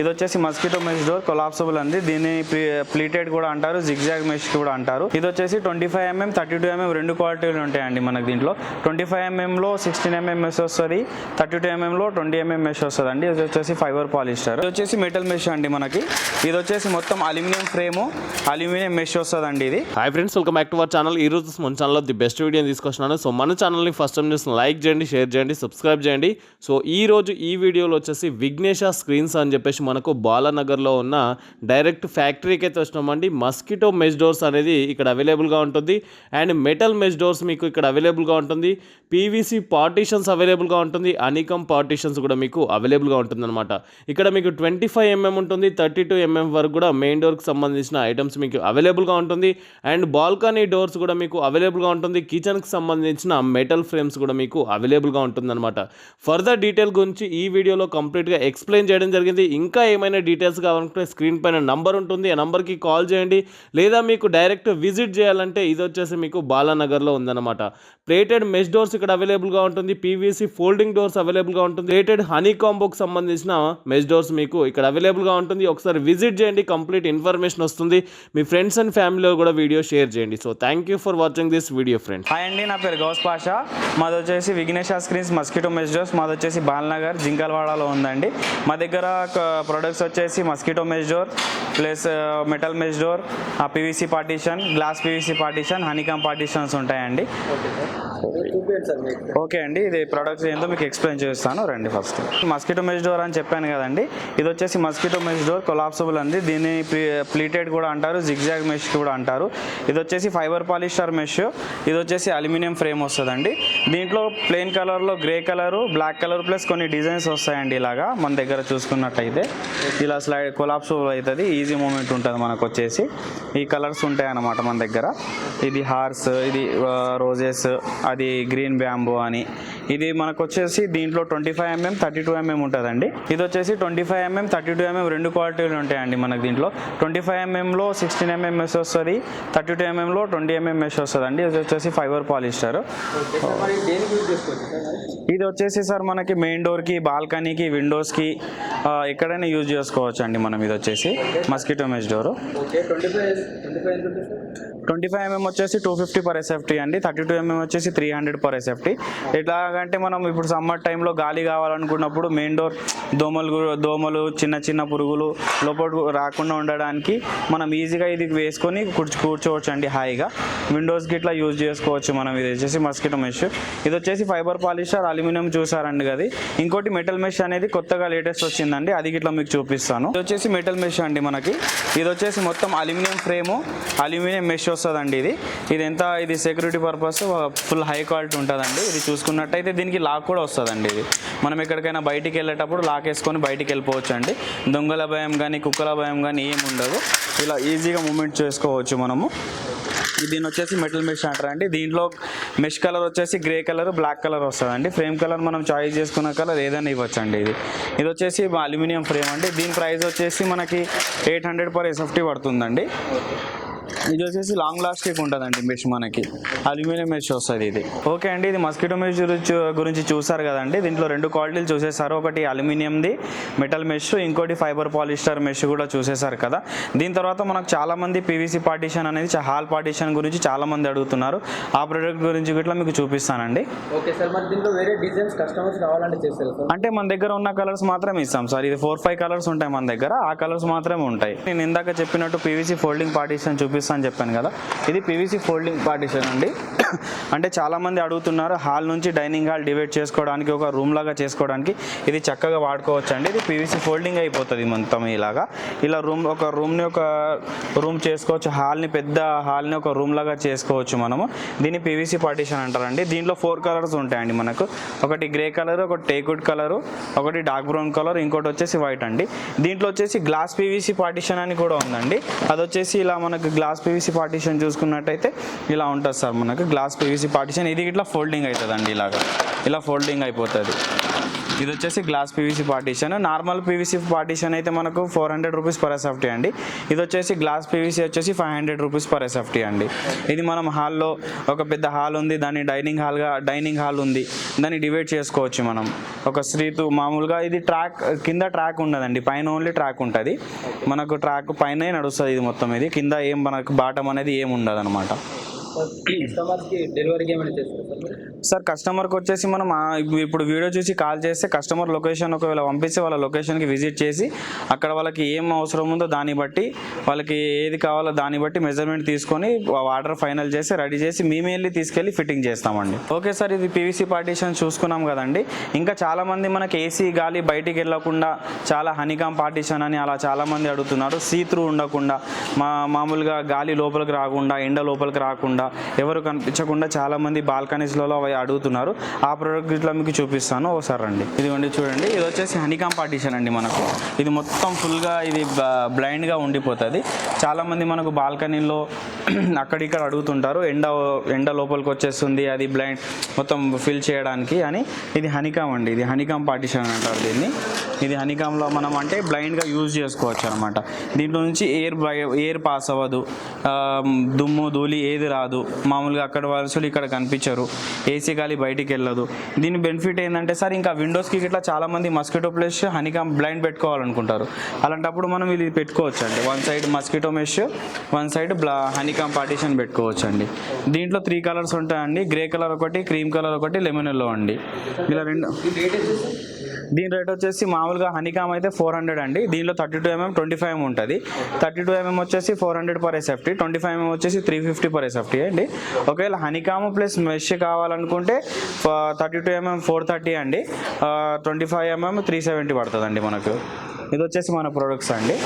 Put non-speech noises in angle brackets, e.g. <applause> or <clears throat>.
ఇది వచ్చేసి mosquito mesh door collapsible అండి. దీన్ని ప్లీటెడ్ కూడా అంటారు జిగ్జాగ్ మెష్ కూడా అంటారు. ఇది వచ్చేసి twenty five MM thirty two MM రెండు క్వాలిటీలు ఉంటాయండి మనకు దీంట్లో. ట్వంటీ ఫైవ్ ఎంఎంలో సిక్స్టీన్ ఎంఎం మెష్ వస్తుంది థర్టీ టూ ఎంఎంలో ట్వంటీ ఎంఎం మెష్ వస్తుంది అండి ఇది వచ్చేసి ఫైబర్ పాలిస్టర్. ఇది వచ్చేసి మెటల్ మెష్ అండి మనకి. ఇది వచ్చేసి మొత్తం అల్యూమినియం ఫ్రేమ్ అల్యూమినియం మెష్ వస్తుంది అండి ఇది. Hi friends welcome back to our channel ఈ రోజు మన ఛానల్లో ది బెస్ట్ వీడియో తీసుకొస్తున్నాను. సో మన ఛానల్ని ఫస్ట్ టైం చూసిన లైక్ చేయండి షేర్ చేయండి సబ్స్క్రైబ్ చేయండి. సో ఈ రోజు ఈ వీడియోలో వచ్చేసి విఘ్నేష స్క్రీన్స్ అని చెప్పేసి మనకు బాలానగర్లో ఉన్న డైరెక్ట్ ఫ్యాక్టరీకి అయితే వచ్చినామండి. మస్కిటో మెష్ డోర్స్ అనేది ఇక్కడ అవైలబుల్గా ఉంటుంది. అండ్ మెటల్ మెష్ డోర్స్ మీకు ఇక్కడ అవైలబుల్గా ఉంటుంది. పీవీసీ పార్టీషన్స్ అవైలబుల్గా ఉంటుంది. అనికమ్ పార్టీషన్స్ కూడా మీకు అవైలబుల్గా ఉంటుంది అనమాట ఇక్కడ మీకు ట్వంటీ ఫైవ్ ఎంఎం ఉంటుంది. థర్టీ టూ ఎంఎం వరకు కూడా మెయిన్ డోర్కి సంబంధించిన ఐటమ్స్ మీకు అవైలబుల్గా ఉంటుంది. అండ్ బాల్కనీ డోర్స్ కూడా మీకు అవైలబుల్గా ఉంటుంది. కిచెన్కి సంబంధించిన మెటల్ ఫ్రేమ్స్ కూడా మీకు అవైలబుల్గా ఉంటుందన్నమాట. ఫర్దర్ డీటెయిల్ గురించి ఈ వీడియోలో కంప్లీట్గా ఎక్స్ప్లెయిన్ చేయడం జరిగింది. ఇంకా ఇంకా ఏమైనా డీటెయిల్స్ కావాలంటే స్క్రీన్ పైన నంబర్ ఉంటుంది. ఆ నంబర్కి కాల్ చేయండి. లేదా మీకు డైరెక్ట్ విజిట్ చేయాలంటే ఇది వచ్చేసి మీకు బాలానగర్లో ఉందన్నమాట. ప్లేటెడ్ మెష్ డోర్స్ ఇక్కడ అవైలబుల్గా ఉంటుంది. పీవీసీ ఫోల్డింగ్ డోర్స్ అవైలబుల్గా ఉంటుంది. ప్లేటెడ్ హనీ కాంబోకి సంబంధించిన మెష్ డోర్స్ మీకు ఇక్కడ అవైలబుల్గా ఉంటుంది. ఒకసారి విజిట్ చేయండి. కంప్లీట్ ఇన్ఫర్మేషన్ వస్తుంది. మీ ఫ్రెండ్స్ అండ్ ఫ్యామిలీలో కూడా వీడియో షేర్ చేయండి. So thank you for watching this video friends hi అండి నా పేరు గౌస్ పాషా. మాది వచ్చేసి Vighnesha screens mosquito mesh doors మాది వచ్చేసి బాల్నగర్ జింకల్వాడలో ఉందండి. మా దగ్గర ప్రొడక్ట్స్ వచ్చేసి mosquito mesh door plus metal mesh door PVC partition glass PVC partition honeycomb partitions ఉంటాయండి. సార్ ఓకే అండి ఇది ప్రొడక్ట్స్ ఏంటో మీకు ఎక్స్ప్లెయిన్ చేస్తాను. రండి ఫస్ట్ మస్కిటో మెష్ డోర్ అని చెప్పాను కదండి ఇది వచ్చేసి మస్కిటో మెష్ డోర్ కొలాప్సబుల్ అండి. దీన్ని ప్లీటెడ్ కూడా అంటారు జిగ్జాగ్ మెష్ కూడా అంటారు. ఇది వచ్చేసి ఫైబర్ పాలిస్టర్ మెష్ ఇది వచ్చేసి అల్యూమినియం ఫ్రేమ్ వస్తుందండి. దీంట్లో ప్లెయిన్ కలర్లో grey colour black colour plus కొన్ని డిజైన్స్ వస్తాయండి ఇలాగా మన దగ్గర చూసుకున్నట్టయితే. ఇలా స్లైడ్ కొలాప్సబుల్ అవుతుంది ఈజీ మూమెంట్ ఉంటుంది మనకు వచ్చేసి. ఈ కలర్స్ ఉంటాయి అన్నమాట మన దగ్గర. ఇది హార్స్ ఇది రోజెస్ అది గ్రీన్ బ్యాంబూ అని. ఇది మనకు వచ్చేసి దీంట్లో twenty five MM thirty two MM ఉంటుందండి. ఇది వచ్చేసి twenty five MM thirty two MM రెండు క్వాలిటీలు ఉంటాయండి మనకు దీంట్లో. ట్వంటీ ఫైవ్ ఎంఎంలో సిక్స్టీన్ ఎంఎం మెష్ వస్తుంది థర్టీ టూ ఎంఎంలో ట్వంటీ ఎంఎం మెష్ వస్తుంది అండి ఇది వచ్చేసి ఫైబర్ పాలిస్టర్. ఇది వచ్చేసి సార్ మనకి మెయిన్ డోర్కి బాల్కనీకి విండోస్కి ఎక్కడైనా యూజ్ చేసుకోవచ్చు అండి మనం ఇది వచ్చేసి mosquito mesh door. Twenty five MM వచ్చేసి టూ ఫిఫ్టీ పర్ ఎస్ఎఫ్టీ అండి. థర్టీ టూ ఎంఎం వచ్చేసి three three hundred per SFT ఎట్లాగంటే మనం ఇప్పుడు సమ్మర్ టైంలో గాలి కావాలనుకున్నప్పుడు మెయిన్ డోర్ దోమలు దోమలు చిన్న చిన్న పురుగులు లోపల రాకుండా ఉండడానికి మనం ఈజీగా ఇది వేసుకొని కూర్చు కూర్చోవచ్చు అండి హాయిగా విండోస్కి ఇట్లా యూజ్ చేసుకోవచ్చు మనం. ఇది వచ్చేసి మస్కిటో మెష్ ఇది వచ్చేసి ఫైబర్ పాలిస్టర్ అల్యూమినియం చూసారండి అది ఇంకోటి మెటల్ మెష్ అనేది కొత్తగా లేటెస్ట్ వచ్చిందండి. అది ఇట్లా మీకు చూపిస్తాను. ఇది వచ్చేసి మెటల్ మెష్ అండి మనకి. ఇది వచ్చేసి మొత్తం అల్యూమినియం ఫ్రేము అల్యూమినియం మెష్ వస్తుందండి ఇది. ఇది ఎంత? ఇది security purpose full high quality ఉంటుందండి. ఇది చూసుకున్నట్టయితే దీనికి లాక్ కూడా వస్తుందండి ఇది. మనం ఎక్కడికైనా బయటికి వెళ్ళేటప్పుడు లాక్ వేసుకొని బయటికి వెళ్ళిపోవచ్చు అండి దొంగల భయం కానీ కుక్కల భయం కానీ ఏం ఉండదు. ఇలా ఈజీగా మూమెంట్ చేసుకోవచ్చు మనము. దీని వచ్చేసి మెటల్ మెష్ అంటారు అండి. దీంట్లో మెష్ కలర్ వచ్చేసి గ్రే కలర్ బ్లాక్ కలర్ వస్తుందండి. ఫ్రేమ్ కలర్ మనం చాయిస్ చేసుకున్న కలర్ ఏదైనా ఇవ్వచ్చు అండి ఇది. ఇది వచ్చేసి అల్యూమినియం ఫ్రేమ్ అండి. దీని ప్రైస్ వచ్చేసి మనకి ఎయిట్ హండ్రెడ్ పర్ ఎస్ఎఫ్టీ పడుతుందండి. ఇది వచ్చేసి లాంగ్ లాస్టిక్ ఉంటుందండి మెష్ మనకి. అల్యూమినియం మెష్ వస్తుంది ఇది. ఓకే అండి ఇది మస్కిటో మెష్ గురించి చూసారు కదండి. దీంట్లో రెండు క్వాలిటీలు చూసేసారు ఒకటి అల్యూమినియంది మెటల్ మెష్ ఇంకోటి ఫైబర్ పాలిస్టర్ మెష్ కూడా చూసేసారు కదా. దీని తర్వాత మనకు చాలా మంది పీవీసీ పార్టీషన్ అనేది హాల్ పార్టీషన్ గురించి చాలా మంది అడుగుతున్నారు. ఆ ప్రోడక్ట్ గురించి ఇట్లా మీకు చూపిస్తానండి. ఓకే సార్ మరి దీంట్లో వేరే డిజైన్స్ కస్టమర్స్ కావాలంటే చేస్తారు అంటే మన దగ్గర ఉన్న కలర్స్ మాత్రమే ఇస్తాం సార్. ఇది ఫోర్ ఫైవ్ కలర్స్ ఉంటాయి మన దగ్గర. ఆ కలర్స్ మాత్రమే ఉంటాయి. నేను ఇందాక చెప్పినట్టు పీవీసీ ఫోల్డింగ్ పార్టీషన్ చూపిస్తా అని చెప్పాను కదా. ఇది పీవీసీ ఫోల్డింగ్ పార్టీషన్ అండి. అంటే చాలామంది అడుగుతున్నారు హాల్ నుంచి డైనింగ్ హాల్ డివైడ్ చేసుకోవడానికి ఒక రూమ్ లాగా చేసుకోవడానికి ఇది చక్కగా వాడుకోవచ్చు అండి ఇది పీవీసీ ఫోల్డింగ్ అయిపోతుంది మొత్తం ఇలాగా. ఇలా రూమ్ ఒక రూమ్ని ఒక రూమ్ చేసుకోవచ్చు హాల్ని పెద్ద హాల్ని ఒక రూమ్ లాగా చేసుకోవచ్చు మనము. దీన్ని పీవీసీ పార్టీషన్ అంటారండి. దీంట్లో ఫోర్ కలర్స్ ఉంటాయండి మనకు. ఒకటి గ్రే కలర్ ఒకటి టేకుడ్ కలర్ ఒకటి డార్క్ బ్రౌన్ కలర్ ఇంకోటి వచ్చేసి వైట్ అండి. దీంట్లో వచ్చేసి గ్లాస్ పీవీసీ పార్టీషన్ అని కూడా ఉందండి. అది వచ్చేసి ఇలా మనకు గ్లాస్ పీవీసీ పార్టీషన్ చూసుకున్నట్టయితే ఇలా ఉంటుంది సార్ మనకు. గ్లాస్ గ్లాస్ పీవీసీ పార్టీషన్ ఇది ఇట్లా ఫోల్డింగ్ అవుతుందండి ఇలాగా. ఇలా ఫోల్డింగ్ అయిపోతుంది. ఇది వచ్చేసి glass PVC partition normal PVC partition అయితే మనకు four hundred rupees per SFT అండి. ఇది వచ్చేసి గ్లాస్ పీవీసీ వచ్చేసి five hundred rupees per SFT అండి. ఇది మనం హాల్లో ఒక పెద్ద హాల్ ఉంది దాన్ని డైనింగ్ హాల్గా డైనింగ్ హాల్ ఉంది. దాన్ని డివైడ్ చేసుకోవచ్చు మనం. ఒక స్ట్రీట్ మామూలుగా ఇది ట్రాక్ కింద ట్రాక్ ఉండదండి. పైన ఓన్లీ ట్రాక్ ఉంటుంది. మనకు ట్రాక్ పైన నడుస్తుంది ఇది మొత్తం ఇది. కింద ఏం మనకు బాటం అనేది ఏం ఉండదు డెలివరీకి ఏమైనా చేస్తారు సార్ కస్టమర్కి వచ్చేసి మనం ఇప్పుడు వీడియో చూసి కాల్ చేస్తే కస్టమర్ లొకేషన్ ఒకవేళ పంపిస్తే వాళ్ళ లొకేషన్కి విజిట్ చేసి అక్కడ వాళ్ళకి ఏం అవసరం ఉందో దాన్ని బట్టి వాళ్ళకి ఏది కావాలో దాన్ని బట్టి మెజర్మెంట్ తీసుకొని ఆర్డర్ ఫైనల్ చేసి రెడీ చేసి మేమే వెళ్ళి తీసుకెళ్ళి ఫిట్టింగ్ చేస్తామండి. ఓకే సార్ ఇది పీవీసీ పార్టీషన్ చూసుకున్నాం కదండి. ఇంకా చాలామంది మనకి ఏసీ గాలి బయటికి వెళ్ళకుండా చాలా హనీకామ్ పార్టీషన్ అని అలా చాలామంది అడుగుతున్నారు. సీ త్రూ ఉండకుండా మా మామూలుగా గాలి లోపలికి రాకుండా ఎండ లోపలికి రాకుండా ఎవరు కనిపించకుండా చాలామంది బాల్కనీస్లలో అవి అడుగుతున్నారు. ఆ ప్రోడక్ట్ ఇట్లా మీకు చూపిస్తాను. ఒకసారి రండి. ఇదిగోండి చూడండి. ఇది వచ్చేసి హనీకామ్ పార్టీషన్ అండి మనకు. ఇది మొత్తం ఫుల్గా ఇది బ్లైండ్గా ఉండిపోతుంది. చాలామంది మనకు బాల్కనీలో <clears throat> అక్కడిక్కడ అడుగుతుంటారు. ఎండ ఎండ లోపలికి వచ్చేస్తుంది అది బ్లైండ్ మొత్తం ఫిల్ చేయడానికి అని. ఇది హనీకామ్ అండి. ఇది హనీకామ్ పార్టీషన్ అంటారు దీన్ని. ఇది హనీకామ్లో మనం అంటే బ్లైండ్గా యూజ్ చేసుకోవచ్చు అనమాట దీంట్లో నుంచి ఎయిర్ ఎయిర్ పాస్ అవ్వదు. దుమ్ము ధూళి ఏది రాదు. మామూలుగా అక్కడ వరుసలు ఇక్కడ కనిపించరు. ఏసీ గాలి బయటికి వెళ్ళదు. దీని బెనిఫిట్ ఏంటంటే సార్ ఇంకా విండోస్కి ఇట్లా చాలా మంది మస్కిటో ప్లస్ హనీకామ్ బ్లైండ్ పెట్టుకోవాలనుకుంటారు. అలాంటప్పుడు మనం ఇది పెట్టుకోవచ్చు అండి one side mosquito mesh one side బ్లా హనీకామ్ పార్టీషన్ పెట్టుకోవచ్చు అండి దీంట్లో త్రీ కలర్స్ ఉంటాయండి. గ్రే కలర్ ఒకటి క్రీమ్ కలర్ ఒకటి లెమన్ ఎల్లో అండి. ఇలా రెండు దీని రేట్ వచ్చేసి మామూలుగా హనీకామ్ అయితే ఫోర్ హండ్రెడ్ అండి. దీనిలో thirty two mm twenty five MM ఉంటుంది. థర్టీ టూ ఎంఎం వచ్చేసి four hundred per SFT twenty five mm వచ్చేసి త్రీ ఫిఫ్టీ పర్ ఎస్ఎఫ్టీ అండి. ఒకవేళ హనీకామ్ ప్లస్ మెష్ కావాలనుకుంటే thirty two mm four thirty అండి. Twenty five mm three seventy పడుతుందండి మనకు. ఇది వచ్చేసి మన ప్రొడక్ట్స్ అండి.